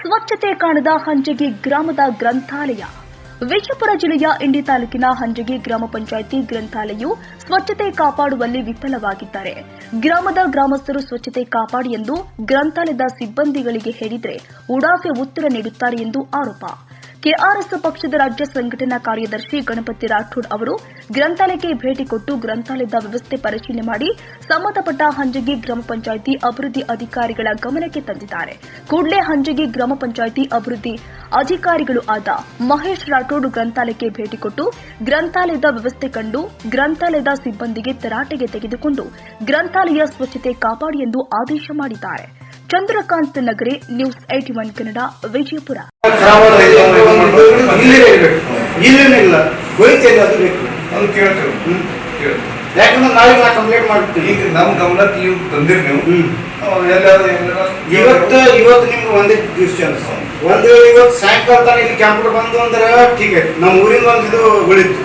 ಸ್ವಚ್ಛತೆ ಕಾಣದ ಹಂಜಗಿ ಗ್ರಾಮದ ಗ್ರಂಥಾಲಯ. ವಿಜಯಪುರ ಜಿಲ್ಲೆಯ ಇಂಡಿ ತಾಲೂಕಿನ ಹಂಜಗಿ ಗ್ರಾಮ ಪಂಚಾಯಿತಿ ಗ್ರಂಥಾಲಯವು ಸ್ವಚ್ಛತೆ ಕಾಪಾಡುವಲ್ಲಿ ವಿಫಲವಾಗಿದ್ದಾರೆ. ಗ್ರಾಮದ ಗ್ರಾಮಸ್ಥರು ಸ್ವಚ್ಛತೆ ಕಾಪಾಡಿ ಎಂದು ಗ್ರಂಥಾಲಯದ ಸಿಬ್ಬಂದಿಗಳಿಗೆ ಹೇಳಿದರೆ ಉಡಾಫೆ ಉತ್ತರ ನೀಡುತ್ತಾರೆ ಎಂದು ಆರೋಪ. ಕೆಆರ್ಎಸ್ ಪಕ್ಷದ ರಾಜ್ಯ ಸಂಘಟನಾ ಕಾರ್ಯದರ್ಶಿ ಗಣಪತಿ ರಾಠೋಡ್ ಅವರು ಗ್ರಂಥಾಲಯಕ್ಕೆ ಭೇಟಿ ಕೊಟ್ಟು ಗ್ರಂಥಾಲಯದ ವ್ಯವಸ್ಥೆ ಪರಿಶೀಲನೆ ಮಾಡಿ ಸಂಬಂಧಪಟ್ಟ ಹಂಜಗಿ ಗ್ರಾಮ ಪಂಚಾಯಿತಿ ಅಭಿವೃದ್ಧಿ ಅಧಿಕಾರಿಗಳ ಗಮನಕ್ಕೆ ತಂದಿದ್ದಾರೆ. ಕೂಡಲೇ ಹಂಜಗಿ ಗ್ರಾಮ ಪಂಚಾಯಿತಿ ಅಭಿವೃದ್ಧಿ ಅಧಿಕಾರಿಗಳು ಆದ ಮಹೇಶ್ ರಾಠೋಡ್ ಗ್ರಂಥಾಲಯಕ್ಕೆ ಭೇಟಿ ಕೊಟ್ಟು ಗ್ರಂಥಾಲಯದ ವ್ಯವಸ್ಥೆ ಕಂಡು ಗ್ರಂಥಾಲಯದ ಸಿಬ್ಬಂದಿಗೆ ತರಾಟೆಗೆ ತೆಗೆದುಕೊಂಡು ಗ್ರಂಥಾಲಯ ಸ್ವಚ್ಛತೆ ಕಾಪಾಡಿ ಎಂದು ಆದೇಶ ಮಾಡಿದ್ದಾರೆ. Chandrakant Nagari news eighty one Kannada Vijayapura. ಇಲ್ಲೇ ಇರ್ಬೇಕು. ಇಲ್ಲೇನೇ ಇಲ್ಲ. ಹೋಯ್ತೇನೆ ಅದು ಬೇಕು. ಅದು ಕೇಳ್ತೇವೆ ಹ್ಞೂ ಕೇಳ್ತೇವೆ ಯಾಕಂದ್ರೆ ನಾಳೆ ನಾ ಕಂಪ್ಲೇಂಟ್ ಮಾಡ್ತೀನಿ ಈಗ ನಮ್ಮ ಗಮನಕ್ಕೆ ನೀವು. ತಂದಿರಿ ನೀವು ಎಲ್ಲಾದ್ರೂ ಇವತ್ತು ಇವತ್ತು ನಿಮ್ಗೆ ಒಂದೇ ದಿವಸ ಚಾನ್ಸ್ ಒಂದು ಇವತ್ತು ಸಾಯಂಕಾಲ ತನಕ ಇಲ್ಲಿ ಕ್ಯಾಂಪ್ ಬಂದು ಅಂದ್ರೆ ಠೀಕ್ ಐತಿ ನಮ್ಮ ಊರಿಂದ ಒಂದು ಇದು ಉಳಿತು.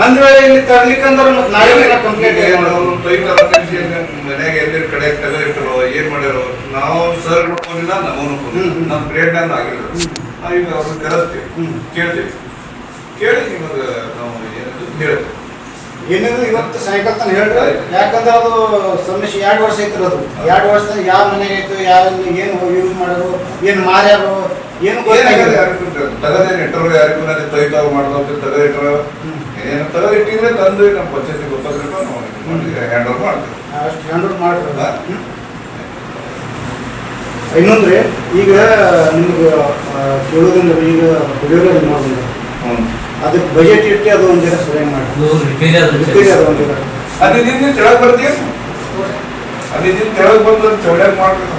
ಒಂದ್ ವೇಳೆ ಇಲ್ಲಿ ತರ್ಲಿಕ್ಕಂದ್ರೆ ಮತ್ತೆ ನಾಳೆ ನಾ ಕಂಪ್ಲೇಂಟ್ ಮನೆಗೆ ಮನ್ಯಾಗ ಎಲ್ಲಿ ಕಡೆ ಕಲ ಇಟ್ಟರು ಏನ್ ಮಾಡ್ಯಾರೋ ನಾವು ಸರ್ ನೋಡ್ಕೊಂಡಿಲ್ಲ ನಮ್ಮನ್ನು ಹ್ಮ್. ನಮ್ಮ ಗ್ರೇಡ್ ನಾನು ಆಗಿಲ್ಲ ಈಗ ಅವ್ರನ್ನ ಕರೆಸ್ತೀವಿ. ಕೇಳ್ತೀವಿ. ಕೇಳಿ ನಿಮಗೆ ನಾವು ಏನಂತ ಹೇಳ್ತೀವಿ ಏನಿದ್ರು ಇವತ್ತು ಸಾಯಂಕಾಲ ತನಕ ಹೇಳ್ರಿ. ಯಾಕಂದ್ರೆ ಅದು ಸಮಸ್ಯೆ ಎರಡು ವರ್ಷ ಐತ್ರಿ ಅದು. ಎರಡು ವರ್ಷದಾಗ ಯಾವ ಮನೆಗೆ ಐತು ಯಾವ ಏನು ಯೂಸ್ ಮಾಡೋರು ಏನು ಮಾರ್ಯಾರು ಏನು ಗೊತ್ತಾಗಿಲ್ಲ. ಯಾರಿಗೂ ತಗದೇನು ಇಟ್ಟರು ಯಾರಿಗೂ ನಾನು ತೊಯ್ತಾವ್ ಮಾಡ್ದಂತ ತಗದ ಇಟ್ಟರು ಏನು ತಗದ ಇಟ್ಟಿದ್ರೆ ತಂದು ನಮ್ಮ ಪಂಚಾಯತಿ ಗೊತ್ತಾಗ್ಬೇಕು ನಾವು ಹ್ಯಾಂಡ್ ಓವರ್ ಮಾಡ್ತೀವಿ. ಅಷ್ಟು ಹ್ಯಾಂಡ್ ಓವರ್. ಹ್ಮ್. ಇನ್ನೊಂದ್ರೆ ಈಗ ನಿಮ್ಗೆ ಕೇಳೋದಂದ್ರೆ ಈಗ ನೋಡಿದ್ರೆ ಹ್ಞೂ ಅದಕ್ಕೆ ಬಜೆಟ್ ಇಟ್ಟು ಅದು ಒಂದಿನ ಸೈ ಮಾಡ್ತೀವಿ ಮಾಡಿ ಅದು ಬರ್ತೀವಿ ಆದ್ರೆ ಕೆಳಗೆ ಅದು ಒಂದು ಕೆಳಗೆ ಬರ್ತೀಯ ಬಂದು ಚೌಡ್ಯಾಗ ಮಾಡ್ಬೇಕು.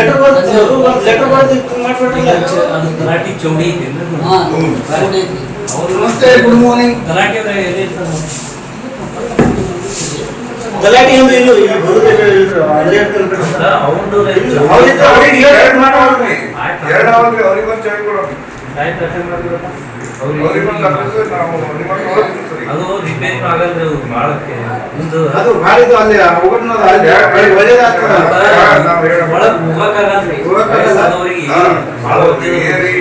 ಗಲಾಟಿ ಚೌಡಿ ಗುಡ್ ಮಾರ್ನಿಂಗ್. ಗಲಾಟಿ ಅಂದ್ರೆ ಎಲ್ಲಿ? ಗಲಾಟೆ ಏನು? ಇಲ್ಲ ಸರ್, ಅವ್ರಿದ್ರೆ ಅವ್ರಿಗೆ ಎರಡು. ಆಯ್ತು. ಎರಡು ಆಯ್ತು, ಅವ್ರಿಗೆ ಸರ್ ಅದು ರಿಪೇರ್ ಆಗಲ್ರಿ ಅದು ಮಾಡಕ್ಕೆ ಅದು ಮಾಡಿದ್ದು ಅಲ್ಲಿ ಒಳ್ಳೇದಾಗ್ತದ ನಾವು ಹೇಳೋಣ. ಒಳಗ್ ಹೋಗಕ್ಕಾಗಲ್ರಿ. ಹೋಗಕ್ಕಾಗಲ್ಲ. ವಯಸ್ಸಾದವ್ರಿಗೆ ಹಾ. ಭಾಳ ಅವ್ರಿಗೆ ಏರಿ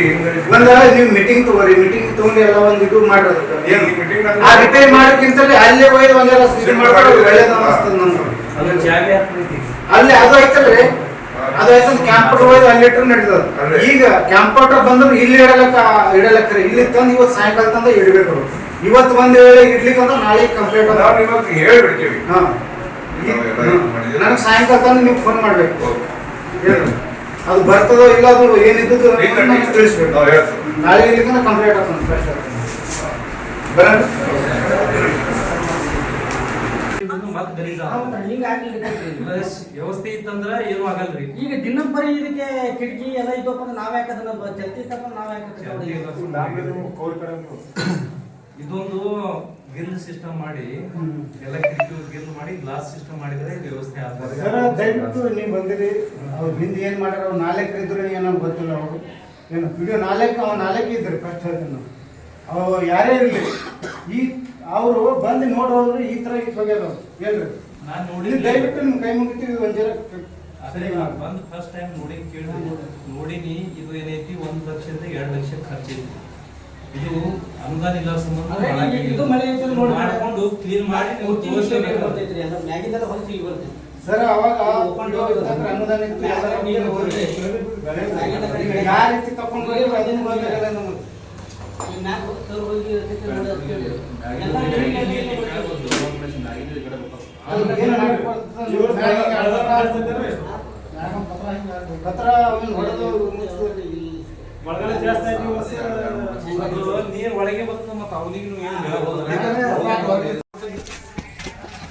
ನೀವು ಮೀಟಿಂಗ್ ತಗೋರಿ ಮೀಟಿಂಗ್ ತಗೊಂಡು ಎಲ್ಲ ಒಂದು ಇದು ಮಾಡ್ರಿ ಏನು ನಲ್ಲಿ- ಆ ರಿಪೇರಿ ಮಾಡೋಕ್ಕಿಂತಲೇ ಅಲ್ಲೇ ಒಯ್ದು ಒಂದೆಲ್ಲ ಇದು ಮಾಡ್ಕೊಂಡು ಒಳ್ಳೆ ಅನಿಸ್ತದೆ ನಮ್ಗೆ. ಅದು ಜಾಗ ಹಾಕ್ತೈತಿ. ಅಲ್ಲಿ ಅದು ಐತಲ್ರಿ ಅದು ಐತಲ್ ಕ್ಯಾಂಪೌಂಡರ್ ಒಯ್ದು ಅಲ್ಲಿ ಇಟ್ಟರು ನಡೀತದ. ಈಗ ಕ್ಯಾಂಪಟರ್ ಬಂದ್ರೆ ಇಲ್ಲಿ ಇಡಲಕ್ಕ ಇಡಲಕ್ಕ ಇಲ್ಲಿ ತಂದು ಇವತ್ತು ಸಾಯಂಕಾಲ ತಂದು ಇಡಬೇಕು ಇವತ್ತು ಒಂದ್ ವೇಳೆ ಇಡ್ಲಿಕ್ಕೆ ಅಂದ್ರೆ ನಾಳೆ ಕಂಪ್ಲೇಂಟ್ ಅದ ನಾವು ಇವತ್ತು ಹೇಳ್ಬಿಡ್ತೀವಿ. ಹಾಂ. ನನಗೆ ಸಾಯಂಕಾಲ ತಂದು ನೀವು ಫೋನ್ ಮಾಡಬೇಕು. ಓಕೆ. ಅದು ಬರ್ತದೋ ಇಲ್ಲ ಅದು ಏನಿದ್ದು ಈಗ ನಮ್ಗೆ ತಿಳಿಸ್ಬೇಕು ನಾವು ಹೇಳ್ತೀವಿ. ನಾಳೆ ಕಂಪ್ಲೀಟ್ ಆಗ್ತದೆ ಫ್ರೆಶ್ ಬರೋಣ ವ್ಯವಸ್ಥೆ ಇತ್ತಂದ್ರ ಏನು ಆಗಲ್ರಿ. ಈಗ ದಿನಂಬರಿ ಇದಕ್ಕೆ ಕಿಟಕಿ ಎಲ್ಲ ಇದ್ದಪ್ಪ ಅಂದ್ರೆ ನಾವ್ ಚಲ್ತಿ ತಪ್ಪ? ಇದೊಂದು ಗಿಲ್ ಸಿಸ್ಟಮ್ ಮಾಡಿ ಎಲ್ಲ ಕಿಟಕಿ ಗಿಲ್ ಮಾಡಿ ಗ್ಲಾಸ್ ಸಿಸ್ಟಮ್ ಮಾಡಿದ್ರೆ ಇದು ವ್ಯವಸ್ಥೆ ಆಗ್ತದೆ. ಸರ್ ದಯವಿಟ್ಟು ನೀವು ಬಂದಿರಿ. ಅವ್ರು ಹಿಂದೆ ಏನು ಮಾಡ್ಯಾರ ಅವ್ರು ನಾಲ್ಕು ಇದ್ರು ಏನೋ ಗೊತ್ತಿಲ್ಲ ಅವರು. ಏನು ವಿಡಿಯೋ ನಾಲ್ಕು ಅವ್ರು ನಾಲ್ಕು ಇದ್ರು ಫಸ್ಟ್ ಹೇಳ್ತೀನಿ ನಾವು ಅವು ಯಾರೇ ಇರಲಿ ಈ ಅವರು ಬಂದು ನೋಡಿ ಹೋದ್ರು ಈ ಥರ ಇತ್ತು ಹೋಗ್ಯಾರ ಅವ್ರು. ಹೇಳ್ರಿ ನಾನು ನೋಡಿ ದಯವಿಟ್ಟು ನಿಮ್ಮ ಕೈ ಮುಗಿತೀವಿ ಒಂದು ಜರ ಅದೇ ನಾನು ಬಂದು ಫಸ್ಟ್ ಟೈಮ್ ನೋಡಿ ಕೇಳಿ ನೋಡಿನಿ ಇದು ಏನೈತಿ ಒಂದು ಲಕ್ಷದಿಂದ ಎರಡು ಲಕ್ಷ ಖರ್ಚೈತಿ ಇದು ಅನುದಾನ ಇಲ್ಲ ಸಂಬಂಧ ಇದು ಮಳೆ ಮಾಡ್ಕೊಂಡು ಕ್ಲೀನ್ ಮಾಡಿ ತೋರಿಸ್ಬೇಕು. ಬರ್ತೈತ್ರಿ ಎಲ್ಲ ಮ್ಯಾಗಿಂದೆಲ್ಲ ಹೊಲಸಿ ಈಗ ಬರ್ತೈತಿ. ಸರ್ ಅವಾಗ ಅನುದಾನ ಯಾವ ರೀತಿ ಅದನ್ನು ಗೊತ್ತಾಗಲ್ಲ ನಮಗೆ? ಪತ್ರ ಹೊಡೆದು ಒಳಗಡೆ ಜಾಸ್ತಿ ನೀರು. ಅದು ನೀರ್ ಒಳಗೆ ಬರ್ತದೆ ಮತ್ತೆ ಅವನಿಗೆ ಏನು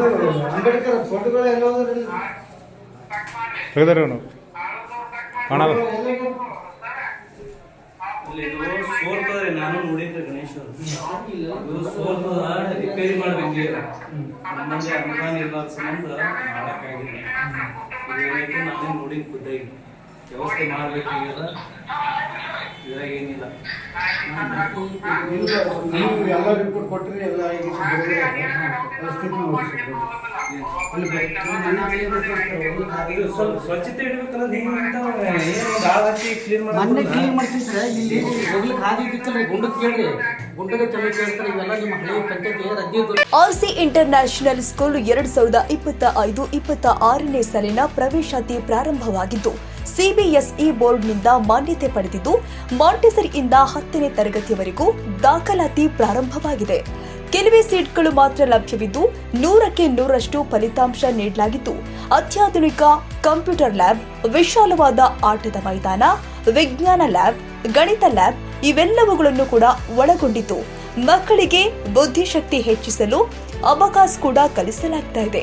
ಇದು ಅಂಬೇಡ್ಕರ್ ಫೋಟೋಗಳು ಎಲ್ಲ ಹೋದ್ರಿ ತೆಗೆದಾರೆ ಅವನು ಹಣ ಅಲ್ಲಿ ನಾನು ನೋಡಿದ್ದೆ ಗಣೇಶ್ ಅವ್ರು. ಸೋರ್ತದ ರಿಪೇರಿ ಮಾಡ್ಬೇಕು ನಮ್ಮಲ್ಲಿ ಅನುಮಾನ ಇಲ್ಲ ಸಂಬಂಧ ಮಾಡಕ್ಕಾಗಿಲ್ಲ ನಾನೇ ನೋಡಿ ಖುದ್ದಾಗಿ ವ್ಯವಸ್ಥೆ ಮಾಡ್ಬೇಕಾಗ್ಯದ ಇದ್ರಾಗ ಏನಿಲ್ಲ. ನೀವು ಎಲ್ಲ ರಿಪೋರ್ಟ್ ಎಲ್ಲ ಸ್ವಚ್ಛತೆ ಮೊನ್ನೆ ಕ್ಲೀನ್ ಮಾಡ್ತಿದ್ರೆ ಇಲ್ಲಿ ಹೋಗ್ಲಿಕ್ಕೆ ಹಾದಿ ಇದ್ದಿತ್ತಲ್ಲ ಗುಂಡಕ್ಕೆ ಕೇಳಿ. ಆರ್ಸಿ ಇಂಟರ್ನ್ಯಾಷನಲ್ ಸ್ಕೂಲ್ ಎರಡ್ ಸಾವಿರದ ಇಪ್ಪತ್ತ ಐದು ಇಪ್ಪತ್ತ ಆರನೇ ಸಾಲಿನ ಪ್ರವೇಶಾತಿ ಪ್ರಾರಂಭವಾಗಿದ್ದು ಸಿಬಿಎಸ್ಇ ಬೋರ್ಡ್ನಿಂದ ಮಾನ್ಯತೆ ಪಡೆದಿದ್ದು ಮಾಂಟೆಸರಿಯಿಂದ ಹತ್ತನೇ ತರಗತಿಯವರೆಗೂ ದಾಖಲಾತಿ ಪ್ರಾರಂಭವಾಗಿದೆ. ಕೆಲವೇ ಸೀಟ್ಗಳು ಮಾತ್ರ ಲಭ್ಯವಿದ್ದು, ನೂರಕ್ಕೆ ನೂರಷ್ಟು ಫಲಿತಾಂಶ ನೀಡಲಾಗಿದ್ದು ಅತ್ಯಾಧುನಿಕ ಕಂಪ್ಯೂಟರ್ ಲ್ಯಾಬ್, ವಿಶಾಲವಾದ ಆಟದ ಮೈದಾನ, ವಿಜ್ಞಾನ ಲ್ಯಾಬ್, ಗಣಿತ ಲ್ಯಾಬ್ ಇವೆಲ್ಲವುಗಳನ್ನು ಕೂಡ ಒಳಗೊಂಡಿತು ಮಕ್ಕಳಿಗೆ ಬುದ್ಧಿಶಕ್ತಿ ಹೆಚ್ಚಿಸಲು ಅಬಕಾಸ್ ಕೂಡ ಕಲಿಸಲಾಗ್ತಾ ಇದೆ.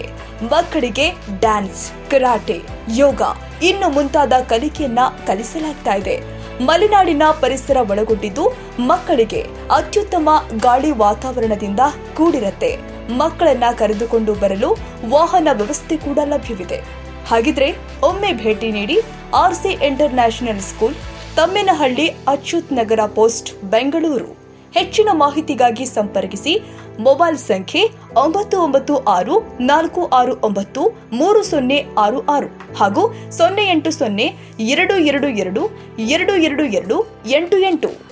ಮಕ್ಕಳಿಗೆ ಡ್ಯಾನ್ಸ್ ಕರಾಟೆ ಯೋಗ ಇನ್ನು ಮುಂತಾದ ಕಲಿಕೆಯನ್ನ ಕಲಿಸಲಾಗ್ತಾ ಇದೆ. ಮಲೆನಾಡಿನ ಪರಿಸರ ಒಳಗೊಂಡಿದ್ದು ಮಕ್ಕಳಿಗೆ ಅತ್ಯುತ್ತಮ ಗಾಳಿ ವಾತಾವರಣದಿಂದ ಕೂಡಿರತ್ತೆ. ಮಕ್ಕಳನ್ನ ಕರೆದುಕೊಂಡು ಬರಲು ವಾಹನ ವ್ಯವಸ್ಥೆ ಕೂಡ ಲಭ್ಯವಿದೆ. ಹಾಗಿದ್ರೆ ಒಮ್ಮೆ ಭೇಟಿ ನೀಡಿ RC international school, Tammenahalli Achyut Nagar post, Bengaluru. ಹೆಚ್ಚಿನ ಮಾಹಿತಿಗಾಗಿ ಸಂಪರ್ಕಿಸಿ ಮೊಬೈಲ್ ಸಂಖ್ಯೆ ಒಂಬತ್ತು ಒಂಬತ್ತು ಆರು ನಾಲ್ಕು ಆರು ಒಂಬತ್ತು ಮೂರು ಸೊನ್ನೆ ಆರು ಆರು ಹಾಗೂ ಸೊನ್ನೆ ಎಂಟು ಸೊನ್ನೆ ಎರಡು ಎರಡು ಎರಡು ಎರಡು ಎರಡು ಎರಡು ಎಂಟು ಎಂಟು.